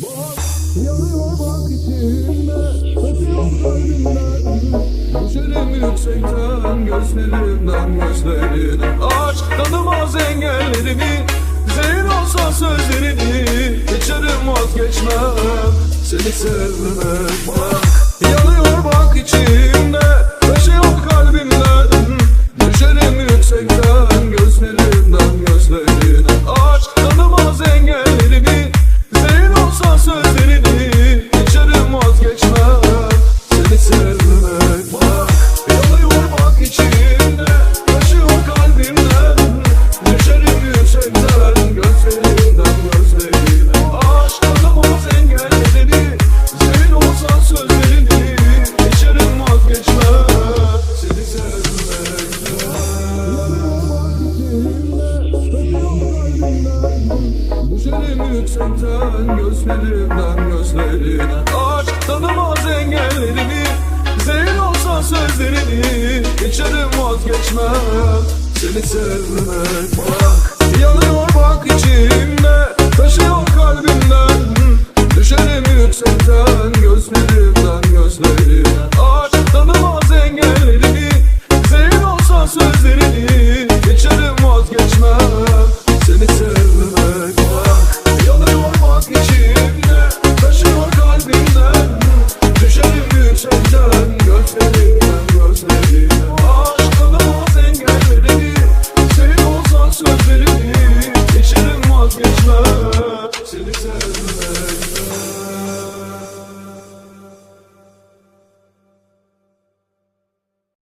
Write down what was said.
Bak yanıyor bak içimde Ötüyor kalbimden Düşerim yüksekten Gözlerimden gözlerine Aç tanımaz engellerimi Zehir olsa sözlerini Geçerim vazgeçmem Seni sevmek bak olsa Düşerim yüksekten gözlerimden gözlerine. Aç tanımaz engellerimi Zehir olsa sözlerini. İçerim vazgeçmem Seni sevmek bak Yanıyor bak içimde Taşıyor kalbimden. Düşerim yüksekten gözlerimden gözlerine Yaşayacağım gözlerim